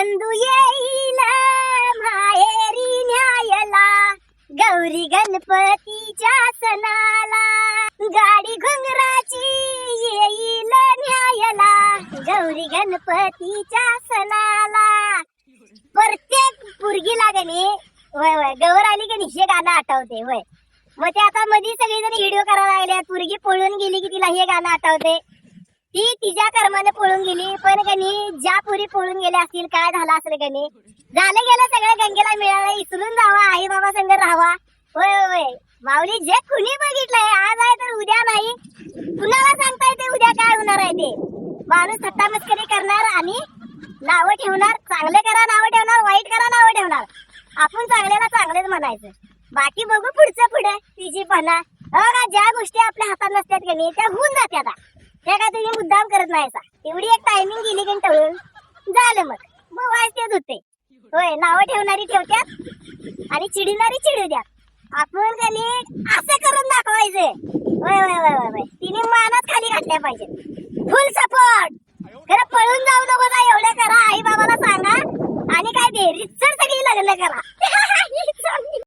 बंधू येईल माहेरी न्यायला गौरी गणपतीच्या सणाला गाडी घुंगराची येईल न्यायला गौरी गणपतीच्या सणाला प्रत्येक पुरगीला गणी होय होय गौर आली की हे गाणं आठवते होय मग ते आता मध्ये सगळेजण व्हिडिओ करायला लागले पुरगी पळून गेली की तिला हे गाणं आठवते ती तिच्या कर्माने पळून गेली पण गणी ज्या पुरी पळून गेल्या असतील काय झालं असेल गणी झालं गेलं सगळं गंगेला मिळालं इसरून जावा आई बाबा संग राहावा. होय होय, माऊली जे कुणी बघितलंय आज आहे तर उद्या नाही. कुणाला सांगता येते उद्या काय होणार आहे ते? माणूस थट्टा मस्करी करणार आणि नावं ठेवणार चांगले करा नावं ठेवणार वाईट करा नावं ठेवणार. आपण चांगल्याला चांगलेच म्हणायचं. बाकी बघू पुढचं पुढे. तिची पणा. हो ज्या गोष्टी आपल्या हातात नसतात की नाही त्या होऊन जात्यात हे काय तुम्ही मुद्दाम करत नाही एवढी एक टायमिंग गेली की टळून झालं मग. मग वाचतेच होते. होय नावं ठेवणारी ठेवत्यात आणि चिडणारी चिडू द्या आपण त्याने असं करून दाखवायचंय होय होय होय वय तिने मानात खाली घातल्या पाहिजे फुल सपोर्ट खरं पळून जाऊ नको एवढं करा. आई बाबाला सांगा. आणि काय दे रिचर सगळी लग्न करा.